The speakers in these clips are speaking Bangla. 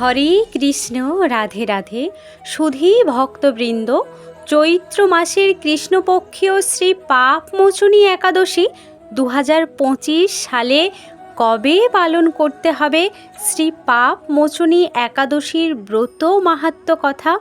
হরে কৃষ্ণ, রাধে রাধে। সুধী ভক্তবৃন্দ, চৈত্র মাসের কৃষ্ণপক্ষীয় শ্রী পাপ পাপমোচনী একাদশী দু হাজার পঁচিশ সালে কবে পালন করতে হবে? শ্রী পাপ পাপমোচনী একাদশীর ব্রত মাহাত্ম কথা,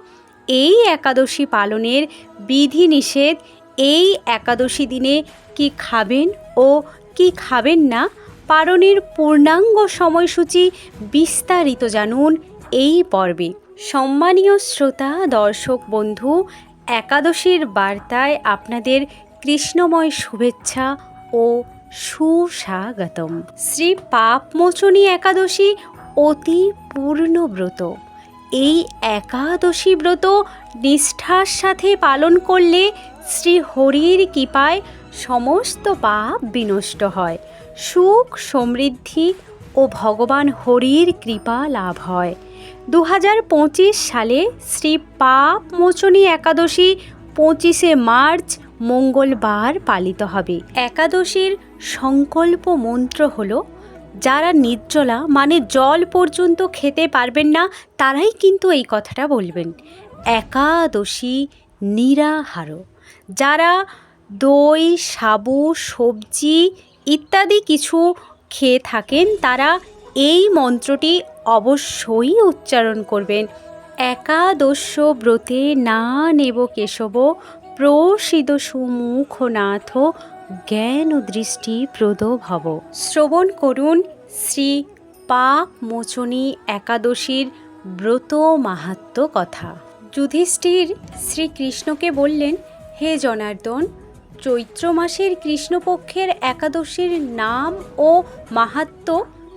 এই একাদশী পালনের বিধিনিষেধ এই একাদশী দিনে কি খাবেন ও কি খাবেন না? পালনের পূর্ণাঙ্গ সময়সূচি বিস্তারিত জানুন এই পর্বে সম্মানীয় শ্রোতা, দর্শক, বন্ধু, একাদশীর বার্তায় আপনাদের কৃষ্ণময় শুভেচ্ছা ও সুস্বাগতম। শ্রী পাপমোচনী একাদশী অতি পূর্ণ ব্রত এই একাদশী ব্রত নিষ্ঠার সাথে পালন করলে শ্রী হরির কৃপায় সমস্ত পাপ বিনষ্ট হয়। সুখ সমৃদ্ধি ও ভগবান হরির কৃপা লাভ হয়। দু হাজার পঁচিশ সালে শ্রী পাপ মোচনী একাদশী পঁচিশে মার্চ মঙ্গলবার পালিত হবে। একাদশীর সংকল্প মন্ত্র হলো, যারা নির্জলা মানে জল পর্যন্ত খেতে পারবেন না, তারাই কিন্তু এই কথাটা বলবেন। একাদশী নিরাহার। যারা দই, সাবু, সবজি ইত্যাদি কিছু খেয়ে থাকেন, তারা এই মন্ত্রটি অবশ্যই উচ্চারণ করবেন। একাদশ ব্রতে না নেব কেশব প্রসিদ সুমুখনাথ জ্ঞান দৃষ্টি প্রদ ভব। শ্রবণ করুন শ্রী পাপ মোচনী একাদশীর ব্রত মাহাত্ম কথা। যুধিষ্ঠির শ্রীকৃষ্ণকে বললেন, হে জনার্দন, চৈত্র মাসের কৃষ্ণপক্ষের একাদশীর নাম ও মাহাত্ম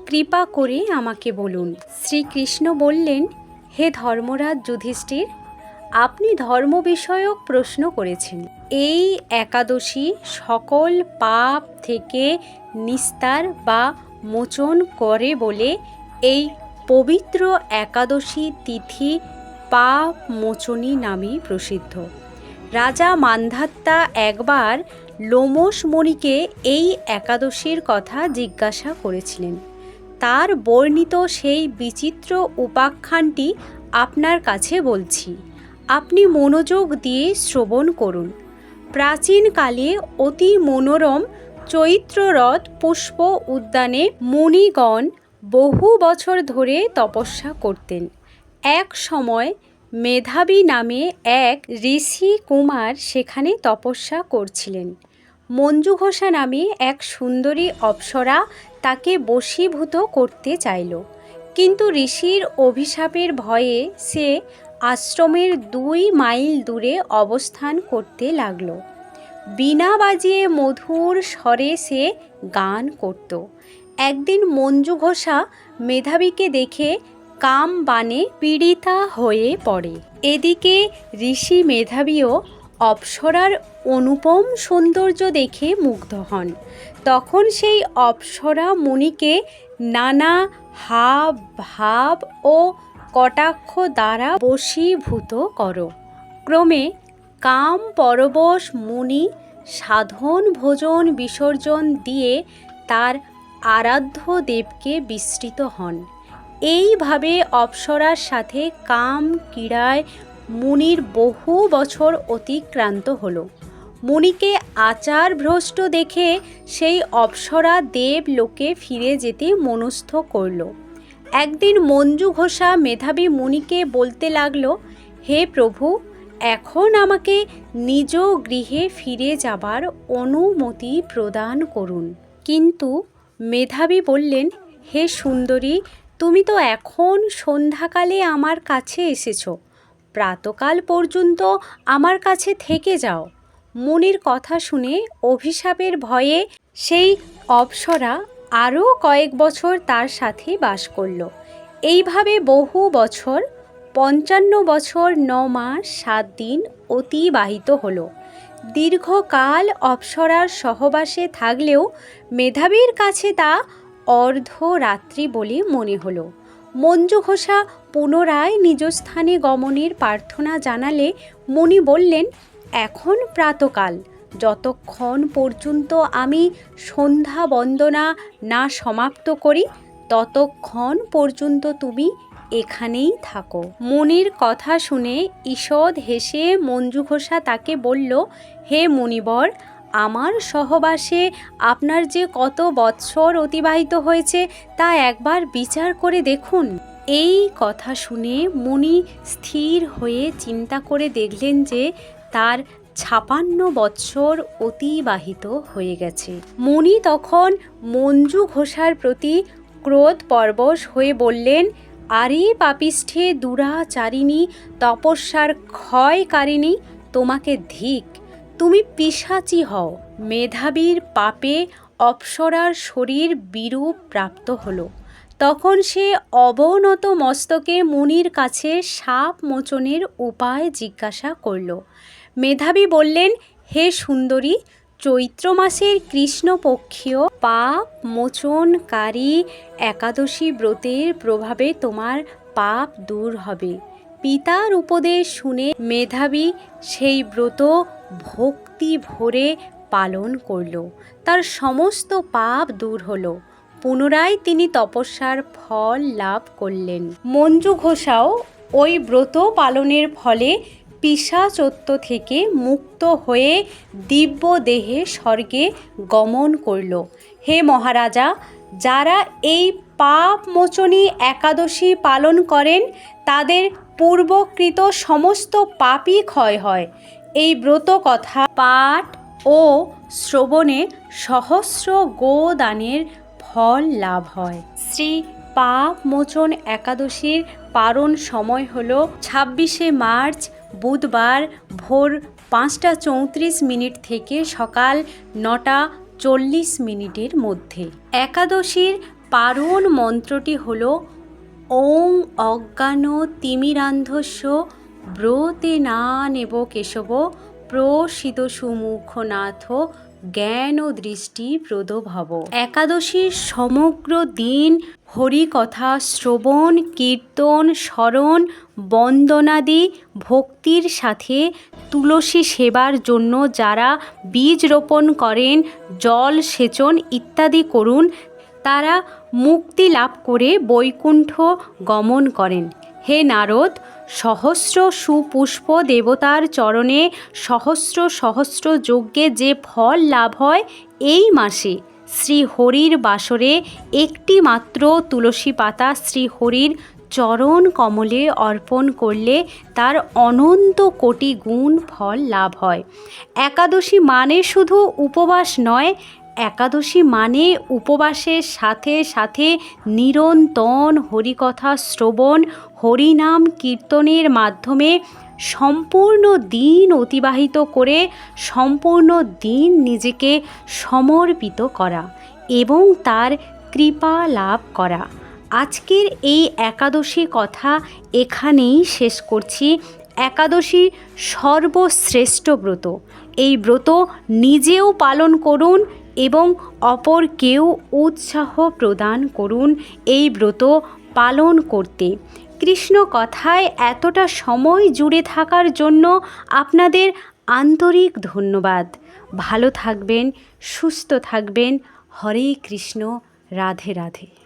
কৃপা করে আমাকে বলুন। শ্রীকৃষ্ণ বললেন, হে ধর্মরাজ যুধিষ্ঠির, আপনি ধর্ম বিষয়ক প্রশ্ন করেছেন। এই একাদশী সকল পাপ থেকে নিস্তার বা মোচন করে বলে এই পবিত্র একাদশী তিথি পাপ মোচনী নামে প্রসিদ্ধ। রাজা মান্ধাত্তা একবার লোমস মণিকে এই একাদশীর কথা জিজ্ঞাসা করেছিলেন। তার বর্ণিত সেই বিচিত্র উপাখ্যানটি আপনার কাছে বলছি। আপনি মনোযোগ দিয়ে শ্রবণ করুন। প্রাচীনকালে অতি মনোরম চৈত্ররথ পুষ্প উদ্যানে মুনিগণ বহু বছর ধরে তপস্যা করতেন। এক সময় মেধাবী নামে এক ঋষি কুমার সেখানে তপস্যা করছিলেন। মঞ্জু ঘোষা নামে এক সুন্দরী অপ্সরা তাকে বশীভূত করতে চাইল। কিন্তু ঋষির অভিশাপের ভয়ে সে আশ্রমের দুই মাইল দূরে অবস্থান করতে লাগল। বিনা বাজিয়ে মধুর স্বরে সে গান করত। একদিন মঞ্জু ঘোষা মেধাবীকে দেখে কাম বানে পীড়িতা হয়ে পড়ে। এদিকে ঋষি মেধাবীও অপ্সরার অনুপম সৌন্দর্য দেখে মুগ্ধ হন। তখন সেই অপ্সরা মুনিকে নানা হাব, ভাব ও কটাক্ষ দ্বারা বশীভূত করো। ক্রমে কাম পরবশ মুনি সাধন ভোজন বিসর্জন দিয়ে তার আরাধ্য দেবকে বিস্তৃত হন। এইভাবে অপ্সরার সাথে কাম ক্রীড়ায় মুনির বহু বছর অতিক্রান্ত হলো। মুনিকে আচার ভ্রষ্ট দেখে সেই অপ্সরা দেব লোকে ফিরে যেতে মনস্থ করল। একদিন মঞ্জু ঘোষা মেধাবী মুনিকে বলতে লাগল, হে প্রভু, এখন আমাকে নিজ গৃহে ফিরে যাবার অনুমতি প্রদান করুন। কিন্তু মেধাবী বললেন, হে সুন্দরী, তুমি তো এখন সন্ধ্যাকালে আমার কাছে এসেছ। প্রাতকাল পর্যন্ত আমার কাছে থেকে যাও। মুনির কথা শুনে অভিশাপের ভয়ে সেই অপ্সরা আরও কয়েক বছর তার সাথে বাস করল। এইভাবে বহু বছর, পঞ্চান্ন বছর, ন মাস, সাত দিন অতিবাহিত হলো। দীর্ঘকাল অপ্সরার সহবাসে থাকলেও মেধাবীর কাছে তা অর্ধরাত্রি বলে মনে হলো। মঞ্জু ঘোষা পুনরায় নিজ স্থানে গমনের প্রার্থনা জানালে মণি বললেন এখন প্রাতকাল। যতক্ষণ পর্যন্ত আমি সন্ধ্যা বন্দনা না সমাপ্ত করি, ততক্ষণ পর্যন্ত তুমি এখানেই থাকো। মুনির কথা শুনে ঈষৎ হেসে মঞ্জু ঘোষা তাকে বলল, হে মুনিবর, আমার সহবাসে আপনার যে কত বৎসর অতিবাহিত হয়েছে, তা একবার বিচার করে দেখুন। এই কথা শুনে মুনি স্থির হয়ে চিন্তা করে দেখলেন যে তার ছাপান্ন বৎসর অতিবাহিত হয়ে গেছে। মুনি তখন মঞ্জু ঘোষার প্রতি ক্রোধ পরবশ হয়ে বললেন, আরে পাপিষ্ঠে দুরাচারিণী, তপস্যার ক্ষয়কারিণী, তোমাকে ধিক। তুমি পিসাচি হও। মেধাবীর পাপে অপ্সরার শরীর বিরূপ প্রাপ্ত হলো। তখন সে অবনত মস্তকে মুনির কাছে সাপ মোচনের উপায় জিজ্ঞাসা করল। মেধাবী বললেন, হে সুন্দরী, চৈত্র মাসের কৃষ্ণপক্ষীয় পাপ মোচনকারী একাদশী ব্রতের প্রভাবে তোমার পাপ দূর হবে। পিতার উপদেশ শুনে মেধাবী সেই ব্রত ভক্তি ভরে পালন করল। তার সমস্ত পাপ দূর হলো। পুনরায় তিনি তপস্যার ফল লাভ করলেন। মঞ্জু ঘোষাও ওই ব্রত পালনের ফলে পিসাচত্ব থেকে মুক্ত হয়ে দিব্য দেহে স্বর্গে গমন করল। হে মহারাজা, যারা এই পাপ মোচনী একাদশী পালন করেন, তাদের পূর্বকৃত সমস্ত পাপই ক্ষয় হয়। এই ব্রত কথা পাঠ ও শ্রবণে সহস্র গোদানের ফল লাভ হয়। শ্রী পাপ মোচন একাদশীর পারণ সময় হল ছাব্বিশে মার্চ বুধবার ভোর পাঁচটা চৌত্রিশ মিনিট থেকে সকাল নটা চল্লিশ মিনিটের মধ্যে। একাদশীর পারণ মন্ত্রটি হল, ওং অজ্ঞান তিমিরান্ধস্য ব্রতে না নেব কেশব প্রসিত সুমুখনাথ জ্ঞান ও দৃষ্টি প্রদভব একাদশীর সমগ্র দিন হরিকথা, শ্রবণ, কীর্তন, স্মরণ, বন্দনাদি ভক্তির সাথে তুলসী সেবার জন্য যারা বীজ রোপণ করেন, জল সেচন ইত্যাদি করুন, তারা মুক্তি লাভ করে বৈকুণ্ঠ গমন করেন। হে নারদ, সহস্র সুপুষ্প দেবতার চরণে সহস্র সহস্র যজ্ঞে যে ফল লাভ হয় এই মাসে শ্রী হরির বাসরে একটি মাত্র তুলসী পাতা শ্রী হরির চরণ কমলে অর্পণ করলে তার অনন্ত কোটি গুণ ফল লাভ হয়। একাদশী মানে শুধু উপবাস নয় একাদশী মানে উপবাসের সাথে সাথে নিরন্তন হরিকথা শ্রবণ, হরিনাম কীর্তনের মাধ্যমে সম্পূর্ণ দিন অতিবাহিত করে সম্পূর্ণ দিন নিজেকে সমর্পিত করা এবং তার কৃপা লাভ করা। আজকের এই একাদশী কথা এখানেই শেষ করছি। একাদশী সর্বশ্রেষ্ঠ ব্রত। এই ব্রত নিজেও পালন করুন এবং অপরকেও উৎসাহ প্রদান করুন এই ব্রত পালন করতে। কৃষ্ণ কথায় এতটা সময় জুড়ে থাকার জন্য আপনাদের আন্তরিক ধন্যবাদ। ভালো থাকবেন, সুস্থ থাকবেন। হরে কৃষ্ণ, রাধে রাধে।